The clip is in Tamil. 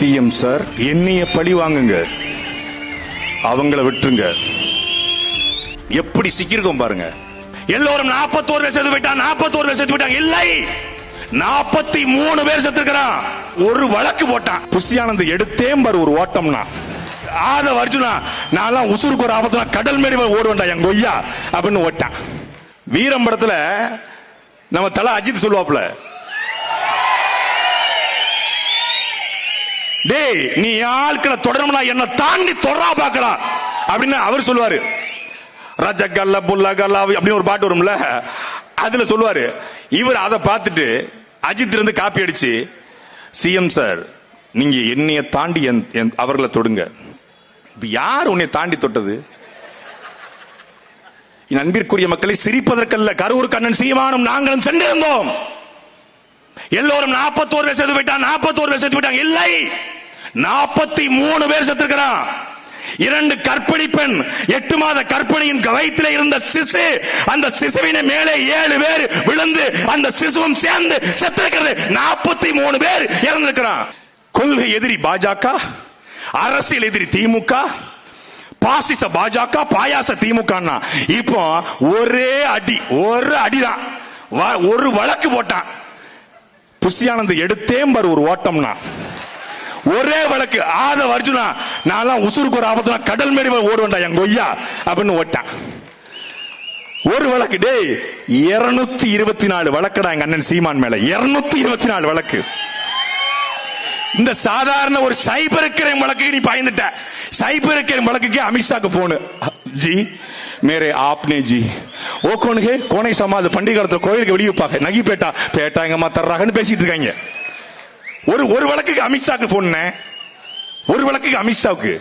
சிஎம் சார் என்னைய பழி வாங்குங்க. அவங்கள விட்டுருங்க. எப்படி சிக்கிருக்கோம் பாருங்க. எல்லோரும் நாற்பத்தோரு பேர் செத்து போயிட்டான் நாற்பத்தோரு பேர் செத்து போயிட்டாங்க. இல்லை நாற்பத்தி மூணு பேர் செத்துருக்கிறான். ஒரு வழக்கு போட்டான். புஷியானந்த் எடுத்தேன் பாரு ஒரு ஓட்டம்னா. ஆத அர்ஜுனா நான் உசுருக்கு ஒரு ஆபத்துல கடல் மேடி ஓடுவேன்டா என் கொய்யா அப்படின்னு ஓட்டான். வீரம் படத்துல நம்ம தலை அஜித் சொல்லுவாப்ல டேய் நீ ஆட்களை தொடரணும்னா என்ன தாண்டி தொடரா பார்க்கலாம் அப்படின்னு அவர் சொல்லுவாரு. ரஜகல்ல புல்லகல்ல அப்படின்னு ஒரு பாட்டு வரும்ல. அதுல சொல்லுவாரு. இவர் அதை பார்த்துட்டு அஜித் இருந்து காப்பி அடிச்சு சிஎம் சார் நீங்க என்னைய தாண்டி என்- அவர்களை தொடுங்க. இப்ப யார் உன்னை தாண்டி தொட்டது? என் அன்பிற்குரிய மக்களை சிரிப்பதற்கல்ல. கரூர் கண்ணன் சீமானும் நாங்களும் சென்றிருந்தோம். எல்லோரும் நாற்பத்தோரு வயசு போயிட்டாங்க நாற்பத்தோரு வயசு போயிட்டாங்க. இல்லை! நாற்பத்தி மூணு பேர் செத்துருக்கிறான். இரண்டு கற்பிணி பெண் எட்டு மாத கற்பிணியின் வயிற்றில் இருந்த சிசு அந்த சிசுவின மேலே ஏழு பேர் விழுந்து அந்த சிசுவும் சேர்ந்து செத்திருக்கிறது. நாற்பத்தி மூணு பேர் இறந்திருக்கிறான். கொள்கை எதிரி பாஜக அரசியல் எதிரி திமுக பாசிச பாஜக பாயாச திமுக இப்போ ஒரே அடி ஒரு அடிதான். வ- ஒரு வழக்கு போட்டான். புஷியானந்த் எடுத்தேன் பாரு ஒரு ஓட்டம்னா. ஒரே வழக்கு. ஆத அர்ஜுனா நான் உசுருக்கு ஒரு ஆபத்துல கடல் மேடி ஓடுவேண்டா என் கொய்யா அப்படின்னு ஓட்டான். ஒரு வழக்கு. டேய் இருநூத்தி இருபத்தி நாலு வழக்குடா எங்க அண்ணன் சீமான் மேல. இருநூத்தி இருபத்தி நாலு வழக்கு. இந்த சாதாரண ஒரு சைபர் கிரைம் வழக்கு நீ பாய்ந்துட்ட. சைபர் கிரைம் வழக்குக்கு அமித்ஷாக்கு போனு ஜி மேரே ஆப்னே ஜி. ஓ கோனுகே கோனை சமாது பண்டிகாரத்தில் கோயிலுக்கு வெளியே பார்க்க நகி பேட்டா. பேட்டா எங்கம்மா தர்றாங்கன்னு பேசிட்டு இருக்காங்க. ஒரு ஒரு வழக்குக்கு அமித்ஷாக்கு போனேன் ஒரு வழக்குக்கு அமித்ஷாவுக்கு.